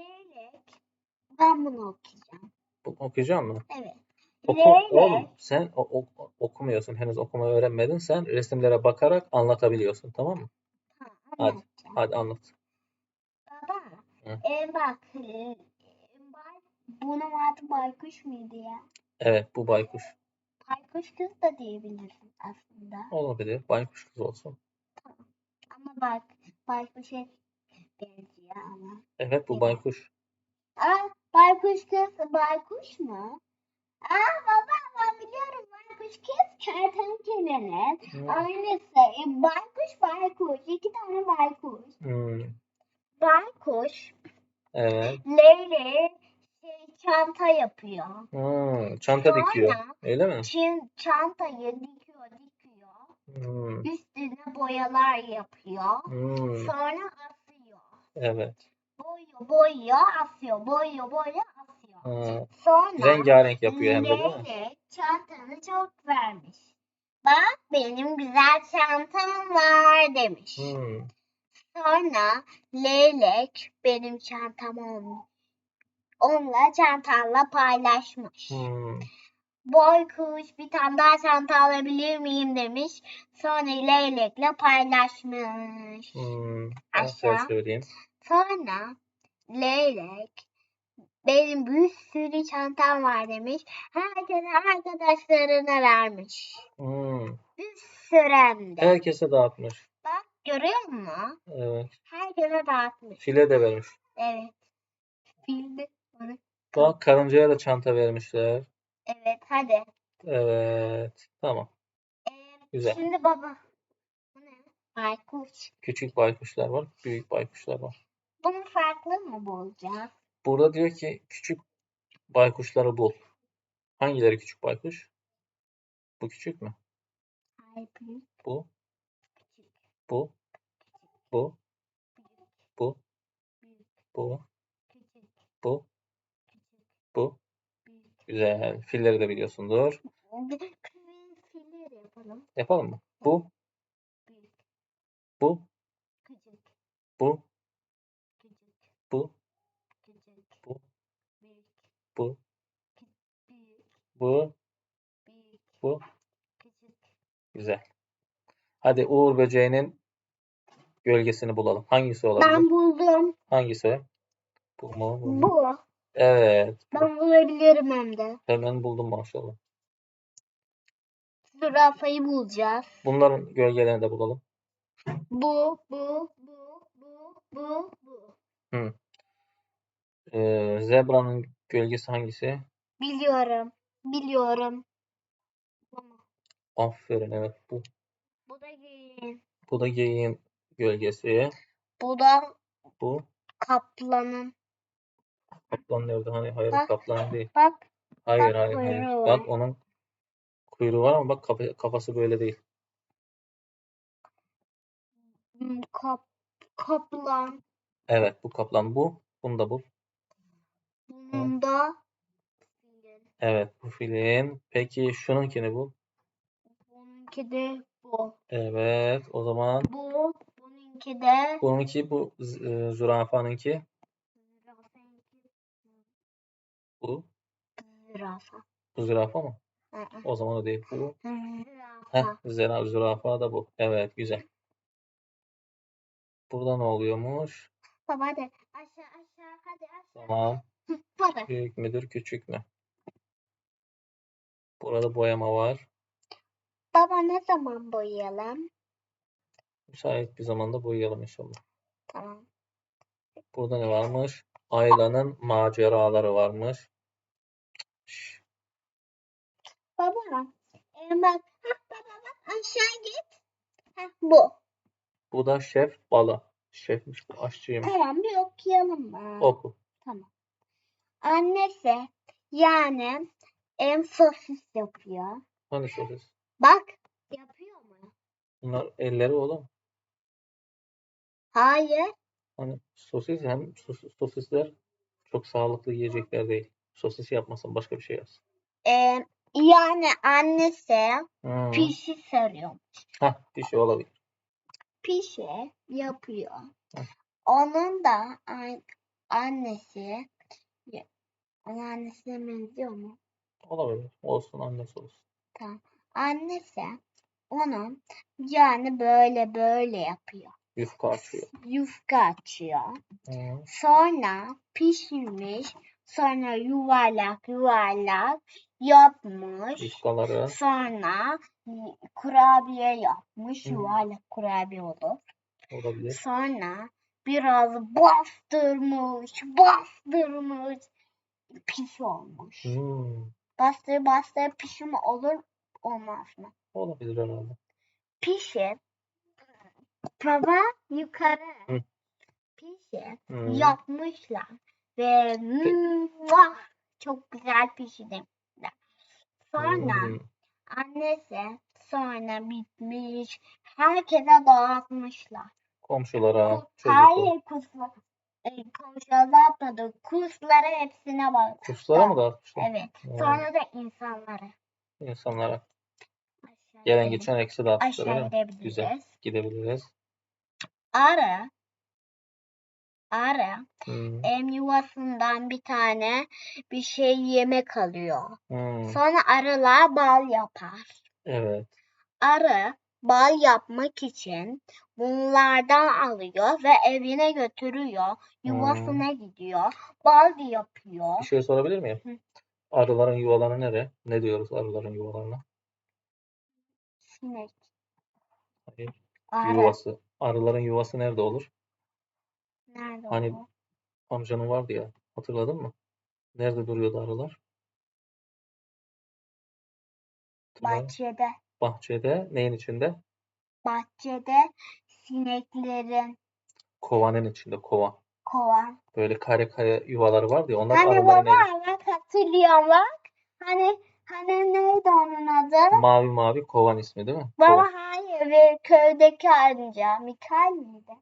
Leylek. Ben bunu okuyacağım. Bu- Okuyacak mısın? Evet. Oku, Leylek. oğlum sen o- o- okumuyorsun. Henüz okumayı öğrenmedin. Sen resimlere bakarak anlatabiliyorsun. Tamam mı? Ha, Hadi. Hadi anlat. Baba. Hı. E bak. E, bay, bunun adı baykuş muydu ya? Evet bu baykuş. Baykuş kız da diyebilirsin aslında. Olabilir. Baykuş kız olsun. Ama bak baykuşa benziyor ama. Evet bu baykuş. Aa, baykuş kız baykuş mu? Aa baba ben biliyorum baykuş kız kertenkelenin Hmm. aynısı. E, baykuş baykuş iki tane baykuş. Hmm, Baykuş Evet. Leyle şey, çanta yapıyor. Hmm, çanta dikiyor. Sonra Öyle mi? çin, çantayı dikiyor dikiyor. Hmm, Üstüne boyalar yapıyor. hmm, Sonra. Evet. Boyuyor boyuyor asıyor. Boyuyor boyuyor asıyor. Ha, Sonra rengarenk yapıyor hem de değil mi? Çantanı çok vermiş. Bak benim güzel çantam var demiş. Hmm, Sonra leylek benim çantam olmuş. Onunla çantanla paylaşmış. hmm, Boy kuş bir tane daha çanta alabilir miyim demiş. Sonra leylekle paylaşmış. hmm. Aşağı. söyleyeyim. Sonra leylek benim bir sürü çantam var demiş. Herkese arkadaşlarına vermiş. Hmm. Bir de. Herkese dağıtmış. Bak görüyor musun? Evet. Herkese dağıtmış. File de vermiş. Evet. Filde bana. Bak karıncaya da çanta vermişler. Evet hadi. Evet. Tamam. Ee, Güzel. Şimdi baba. Bu ne? Baykuş. Küçük baykuşlar var. Büyük baykuşlar var. Bunu farklı mı bulacağız? Burada diyor ki küçük baykuşları bul. Hangileri küçük baykuş? Bu küçük mü? Hayır Bu, bu, bu, bu, bu, bu, bu. Güzel. Filleri de biliyorsundur. Filleri yapalım. Yapalım mı? Bu, bu, bu, bu, küçük, bu, büyük, bu, büyük, bu, büyük, bu. küçük. Güzel. Hadi Uğur böceğinin gölgesini bulalım. Hangisi olabilir? Ben buldum. Hangisi? Bu mu? Bu mu? Bu. Evet. Ben bulabilirim hem de. Hemen buldum maşallah. Zürafayı bulacağız. Bunların gölgelerini de bulalım. Bu, bu, bu, bu, bu, bu. Ee, zebranın gölgesi hangisi? Biliyorum. Biliyorum. Aferin evet bu. Bu da giyin. Bu da geyiğin gölgesi. Bu da Bu kaplanın. kaplan nerede? Hani hayır Bak. kaplan değil. Bak. Hayır bak hayır hayır. kuyruğu Bak onun kuyruğu var ama bak kafa- kafası böyle değil. hmm, Kap, kaplan. Evet bu kaplan bu. Bunu da bul. Da Evet bu filin. Peki şununkini bul. bununki de bu. Evet o zaman Bu, bununki de bununki bu z- e, zürafanınki bu. zürafa. Bu zürafa mı? Hı hı. O zaman o değil. Bu. Heh, Zürafa. zera, zürafa da bu. Evet güzel. Burada ne oluyormuş? Baba hadi aşağı aşağı hadi aşağı. Tamam. Baba. Büyük müdür, küçük mü? Burada boyama var. Baba ne zaman boyayalım? Müsait bir zamanda boyayalım inşallah. Tamam. Burada ne varmış? Ayla'nın maceraları varmış. Şş, Baba. E bak. Hah, baba bak aşağı git. Hah, bu. Bu da şef bala. Şefmiş bu aşçıymış. Tamam bir okuyalım mı? Oku. Tamam. Annesi yani em sosis yapıyor. Hani sosis? Bak yapıyor mu? Bunlar elleri oğlum. Hayır. Hani sosis hem sos- sosisler çok sağlıklı yiyecekler değil. Sosis yapmasın başka bir şey yapsın. Em, yani annesi Hmm. pişi sarıyor. Hah, şey olabilir. Pişi yapıyor. Hı. Onun da annesi onun annesine benziyor mu? Olabilir. Olsun annesi olsun. Annesi onu yani böyle böyle yapıyor. Yufka açıyor. Yufka açıyor. Hı. Sonra pişirmiş. Sonra yuvarlak yuvarlak yapmış. Yufkaları. Sonra kurabiye yapmış. Hı. Yuvarlak kurabiye olur. Olabilir. Sonra biraz bastırmış, bastırmış. Pis olmuş. Hmm. Bastır bastır pişimi olur olmaz mı? Olabilir herhalde. Pişir. Tava yukarı. Hı. Pişir. Hmm. Yapmışlar. Ve muah, çok güzel pişirmişler. Sonra Hmm. annesi sonra bitmiş. Herkese dağıtmışlar. Komşulara, Ku- çocuklara. E, komşular dağıtmadı. Kuslara hepsine bak. Kuşlara mı dağıtmışlar? Evet. Hmm. Sonra da insanlara. İnsanlara. Aşağı Gelen geçen eksi dağıtmışlar öyle Aşağı mi? gidebiliriz. Güzel. Gidebiliriz. Arı. Arı. Hmm. Em yuvasından bir tane bir şey yemek alıyor. Hmm. Sonra arılar bal yapar. Evet. Arı bal yapmak için bunlardan alıyor ve evine götürüyor. Yuvasına gidiyor. Bal yapıyor. Bir şey sorabilir miyim? Hı. Arıların yuvaları nere? Ne diyoruz arıların yuvalarına? Sinek. Hayır. Arı. Yuvası. Arıların yuvası nerede olur? Nerede Hani o? amcanın vardı ya. Hatırladın mı? Nerede duruyordu arılar? Hatırla. Bahçede. Bahçede. Neyin içinde? Bahçede sineklerin Kovanın içinde. Kova. kovan. Böyle kare kare yuvaları vardı ya. Onlar Hani arıların baba evi. bak hatırlıyorum bak. Hani hani neydi onun adı? Mavi mavi kovan ismi değil mi? Baba hayır ve köydeki amca Mikail miydi?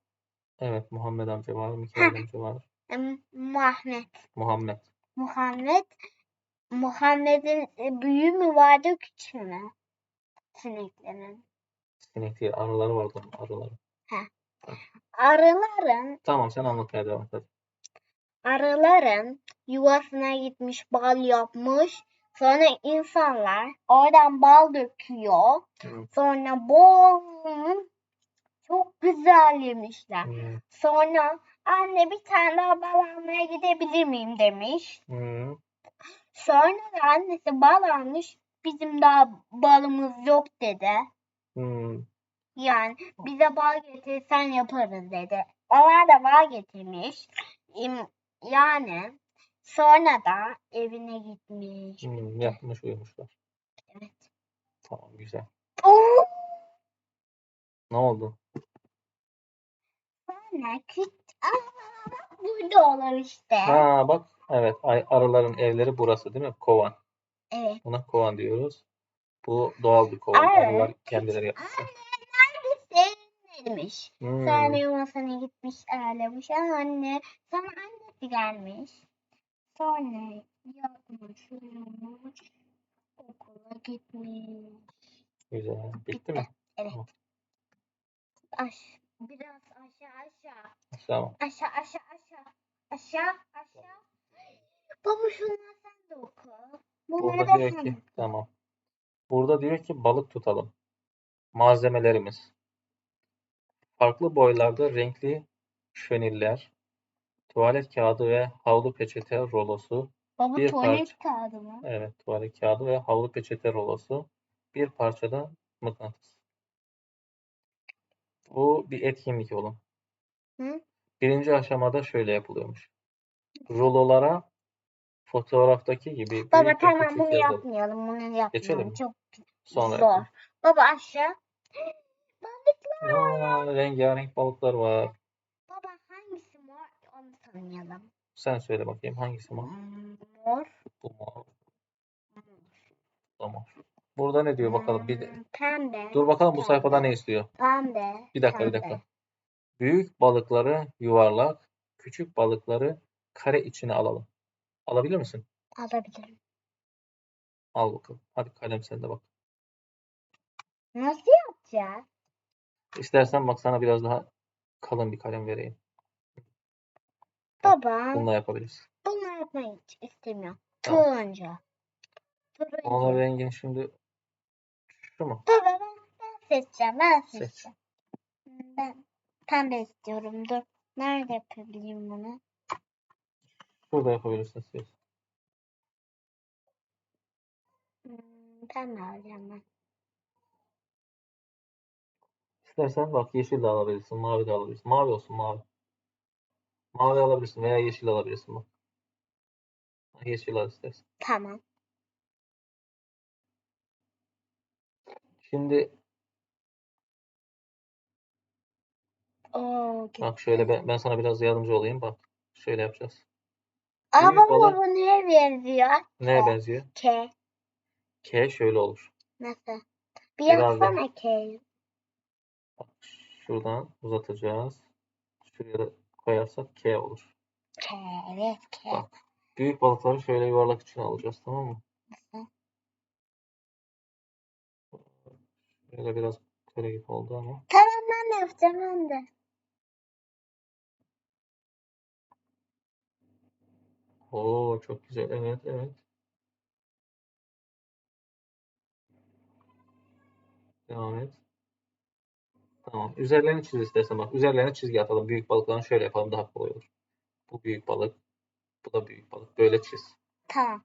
Evet. Muhammed amca var. Mikail amca var. Em, Muhammed. Muhammed. Muhammed. Muhammed'in e, büyüğü mü vardı küçüğü mü? Sineklerin. Sinek değil. Arıları vardı. onun, Arıları. Arıların Tamam sen anlatmaya devam et. arıların yuvasına gitmiş bal yapmış. Sonra insanlar oradan bal döküyor. Hı. Sonra bol çok güzel yemişler. Hı. Sonra anne bir tane daha bal almaya gidebilir miyim demiş. Hı. Sonra da annesi bal almış. Bizim daha balımız yok dedi. Hı. Yani bize bal getirsen yaparız dedi. Onlar da bal getirmiş. Yani sonra da evine gitmiş. Hı. Yapmış uyumuşlar. Evet. Tamam güzel. Oo! Ne oldu? Sonra küt... Aa, burada olur işte. Ha bak. Evet. Ay, arıların evleri burası değil mi? Kovan. Evet. Buna kovan diyoruz. Bu doğal bir kovan. Evet. Arılar kendileri yapmışlar. Neredesin demiş. Hmm. Sonra yuvasına gitmiş ağlamış. Anne. Sonra annesi gelmiş. Sonra yapmış, uyumuş. Okula gitmiş. Güzel. Bitti mi? Aş, biraz aşağı aşağı. Tamam. Aşağı aşağı aşağı. Aşağı aşağı. Baba şunları sen de oku. Burada da diyor ki tamam. Burada diyor ki balık tutalım. Malzemelerimiz. Farklı boylarda renkli şöniller, tuvalet kağıdı ve havlu peçete rolosu. Baba bir tuvalet kağıdı mı? Evet, tuvalet kağıdı ve havlu peçete rolosu. Bir parçada mıknatıs. Bu bir etkinlik oğlum. Hı? Birinci aşamada şöyle yapılıyormuş. Rulolara fotoğraftaki gibi Baba büyük tamam bunu yazılı. yapmayalım. Bunu yapmayalım. Geçelim? Çok Sonra zor. yapalım. Baba aşağı. Balıklar. Aa, rengarenk balıklar var. Baba hangisi mor? Onu tanıyalım. Sen söyle bakayım hangisi mor? Mor. Bu mor. Bu mor. Burada ne diyor bakalım? Bir de- Hmm, Pembe. dur bakalım bu sayfada ne istiyor? Pembe. Bir dakika bir pembe. dakika. Büyük balıkları yuvarlak, küçük balıkları kare içine alalım. Alabilir misin? Alabilirim. Al bakalım. Hadi kalem sende bak. Nasıl yapacağız? İstersen bak sana biraz daha kalın bir kalem vereyim. Baba Bununla yapabilirsin. bunu yapmayı hiç istemiyorum. Tamam. Turuncu. Turuncu. Onun rengin şimdi şu mu? Baba ben, ben seçeceğim. Ben Seç. seçeceğim. Ben pembe istiyorum. Dur. Nerede yapabilirim bunu? Şurada yapabilirsin siz. Hmm, pembe alacağım ben. İstersen bak yeşil de alabilirsin, mavi de alabilirsin. Mavi olsun mavi. Mavi alabilirsin veya yeşil alabilirsin bak. Yeşil al istersen. Tamam. Şimdi Oo, bak şöyle ben, ben sana biraz yardımcı olayım bak. Şöyle yapacağız. Baba olan- bu neye benziyor? Neye benziyor? K. K şöyle olur. Nasıl? Bir yapsana K'yi. Şuradan uzatacağız. Şuraya koyarsak K olur. K. Evet K. Bak. Büyük balıkları şöyle yuvarlak içine alacağız tamam mı? Nasıl? Şöyle biraz kare gibi oldu ama. Tamam ben de yapacağım ben de. Oo çok güzel. Evet evet. Devam et. Tamam. Üzerlerini çiz istersen bak. Üzerlerine çizgi atalım. Büyük balıklarını şöyle yapalım daha kolay olur. Bu büyük balık. Bu da büyük balık. Böyle çiz. Tamam.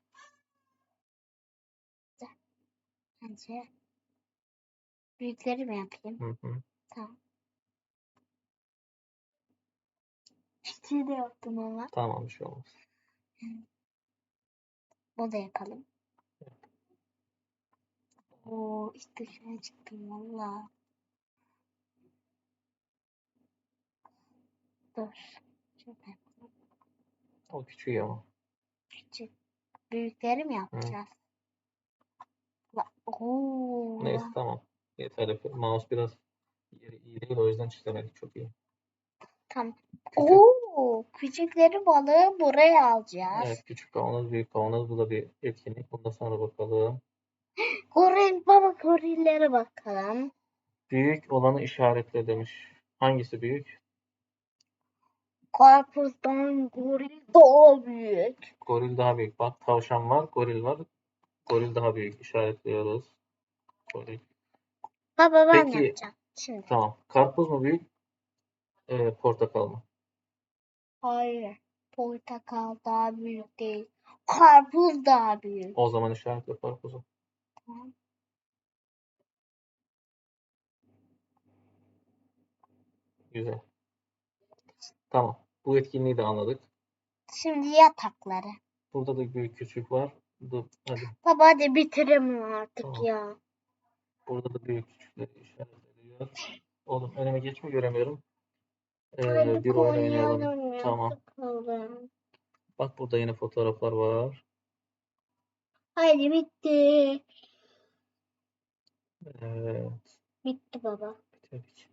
Bence büyükleri mi yapayım? Hı hı. Tamam. Küçüğü de yaptım ama. Tamam bir şey olmaz. Bu da yapalım. Oo işte şuna çıktım valla. Dur. Şöyle. O küçüğü ama. Küçük. Büyükleri mi yapacağız? La- Oo. Neyse tamam. Yeterli. Mouse biraz yeri iyi değil o yüzden çizemedik. Çok iyi. Tamam. Oo, küçükleri balığı buraya alacağız. Evet küçük kavanoz, büyük kavanoz. Bu da bir etkinlik. Bundan sonra bakalım. Goril baba gorillere bakalım. Büyük olanı işaretle demiş. Hangisi büyük? Karpuzdan goril daha büyük. Goril daha büyük. Bak tavşan var, goril var. Goril daha büyük. İşaretliyoruz. Goril. Baba ben Peki. yapacağım. Şimdi. Tamam. Karpuz mu büyük? Ee, portakal mı? Hayır. Portakal daha büyük değil. Karpuz daha büyük. O zaman işaretle karpuzu. Tamam. Güzel. Tamam. Bu etkinliği de anladık. Şimdi yatakları. Burada da büyük küçük var. Dur, hadi. Baba hadi bitirelim artık Tamam. ya. Burada da büyük küçükleri işaretleniyor. Oğlum önüme geçme göremiyorum. Ee, bir oyun oynayalım. oynayalım ya, Tamam. sıkıldım. Bak burada yine fotoğraflar var. Haydi bitti. Evet. Bitti baba. Bitirdik.